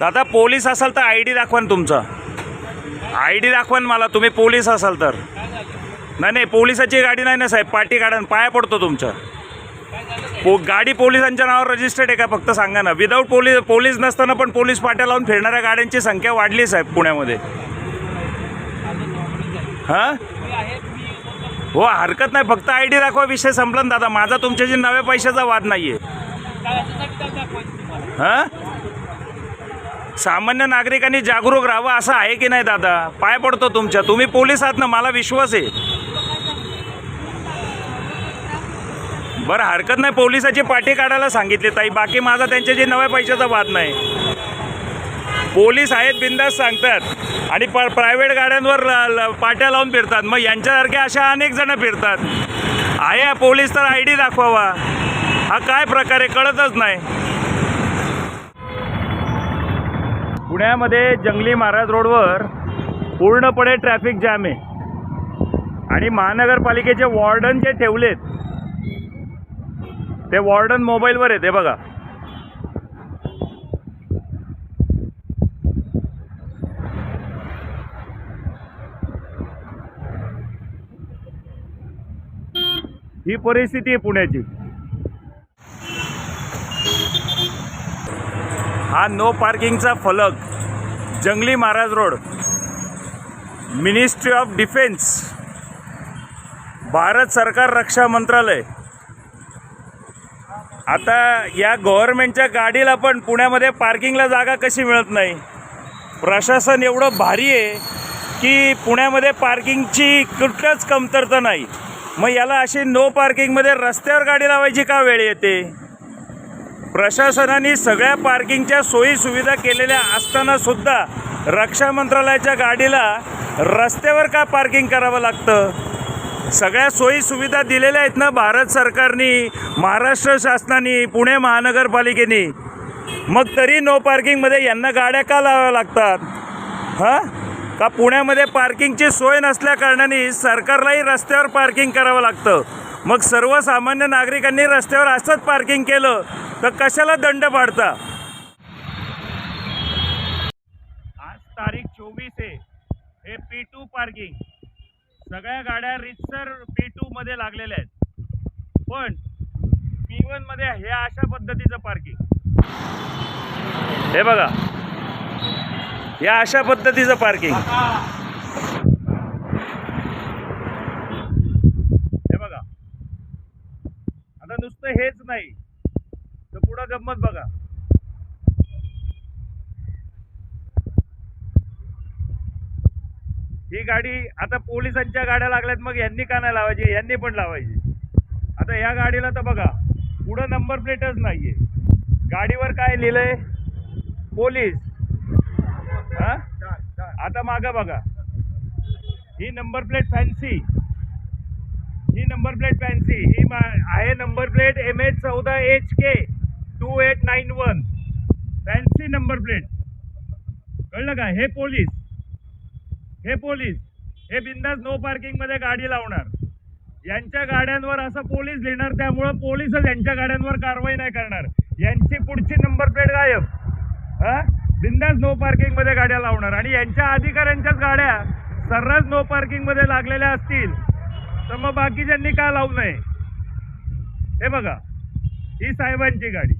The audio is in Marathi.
दादा पोलीस असाल तर आय डी दाखवा ना तुमचा. आय डी दाखवा ना मला तुम्ही पोलीस असाल तर. नाही नाही पोलिसाची गाडी नाही ना साहेब पाठी काढा पाया पडतो तुमच्या पो गाडी पोलिसांच्या नावावर रजिस्टर्ड आहे का? फक्त सांगा ना. विदाऊट पोलीस पोलीस नसताना पण पोलीस पाट्या लावून फिरणाऱ्या गाड्यांची संख्या वाढली साहेब पुण्यामध्ये. हां? हो हरकत नाही. फक्त आय डी दाखवा विषय संपला ना दादा. माझा तुमच्याशी नव्या पैशाचा वाद नाही आहे हां? सामान्य नागरिकांनी जागरूक राहावं असं आहे की नाही दादा? पाय पडतो तुमच्या. तुम्ही पोलीस आहात ना मला विश्वास आहे. बरं हरकत नाही. पोलिसाची पाठी काढायला सांगितली. ताई बाकी माझा त्यांच्याशी नव्या पैशाचा वाद नाही. पोलीस आहेत बिंदास सांगतात. आणि प प्रायव्हेट गाड्यांवर ल- पाट्या लावून फिरतात. मग यांच्यासारख्या अशा अनेक जण फिरतात. आहे पोलीस तर आय डी दाखवावा. हा काय प्रकार आहे? कळतच नाही. पुण्यामध्ये जंगली महाराज रोडवर पूर्णपणे ट्रॅफिक जॅम आहे. आणि महानगरपालिकेचे वॉर्डन जे ठेवलेत ते वॉर्डन मोबाईलवर येते बघा. ही परिस्थिती आहे पुण्याची. हा नो पार्किंगचा फलक. Jangli Maharaj road. Ministry of defence Bharat सरकार रक्षा मंत्रालय. आता या गव्हर्नमेंटच्या गाडीला पण पुण्यामध्ये पार्किंगला जागा कशी मिळत नाही? प्रशासन एवढं भारी आहे की पुण्यामध्ये पार्किंगची कुठल्याच कमतरता नाही. मग याला अशी नो पार्किंगमध्ये रस्त्यावर गाडी लावायची का वेळ येते? प्रशासनाने सगळ्या पार्किंगच्या सोयीसुविधा केलेल्या असतानासुद्धा रक्षा मंत्रालयाच्या गाडीला रस्त्यावर का पार्किंग करावं लागतं? सगळ्या सोयी सुविधा दिलेल्या आहेत ना भारत सरकारने महाराष्ट्र शासनाने पुणे महानगरपालिकेने? मग तरी नो पार्किंगमध्ये यांना गाड्या का लावाव्या लागतात? हां? का पुण्यामध्ये पार्किंगची सोय नसल्या कारणाने सरकारलाही रस्त्यावर पार्किंग करावं लागतं? मग सर्वसामान्य नागरिकांनी रस्त्यावर असंच पार्किंग केलं तर कशाला दंड पाडता? आज तारीख चोवीस आहे. हे पी टू पार्किंग सगळ्या गाड्या रितसर पी टू मध्ये लागलेल्या आहेत. पण पी वनमध्ये हे अशा पद्धतीचं पार्किंग हे बघा. या अशा पद्धतीचं पार्किंग हे बघा आता नुसतं हेच नाही. तर पुढं गंमत बघा. ही गाडी आता पोलिसांच्या गाड्या लागल्यात मग यांनी का नाही लावायची? यांनी पण लावायची. आता या गाडीला तर बघा पुढं नंबर प्लेटच नाहीये. गाडीवर काय लिहिलंय? पोलीस. हा? आता मागं बघा. ही नंबर प्लेट फॅन्सी ही नंबर प्लेट फॅन्सी ही मा- आहे नंबर प्लेट एम एच चौदा H K two eight nine one fancy number plate. कळलं का? हे पोलीस. हे पोलीस. हे बिंदास नो पार्किंगमध्ये गाडी लावणार. यांच्या गाड्यांवर असं पोलीस लिहिणार त्यामुळं पोलीसच यांच्या गाड्यांवर कारवाई नाही करणार. यांची पुढची नंबर प्लेट गायब. हा? बिंदास नो पार्किंगमध्ये गाड्या लावणार. आणि यांच्या अधिकाऱ्यांच्याच गाड्या सर्रास नो पार्किंगमध्ये लागलेल्या असतील. तर मग बाकीच्यांनी का लावू नये. हे बघा ही साहेबांची गाडी.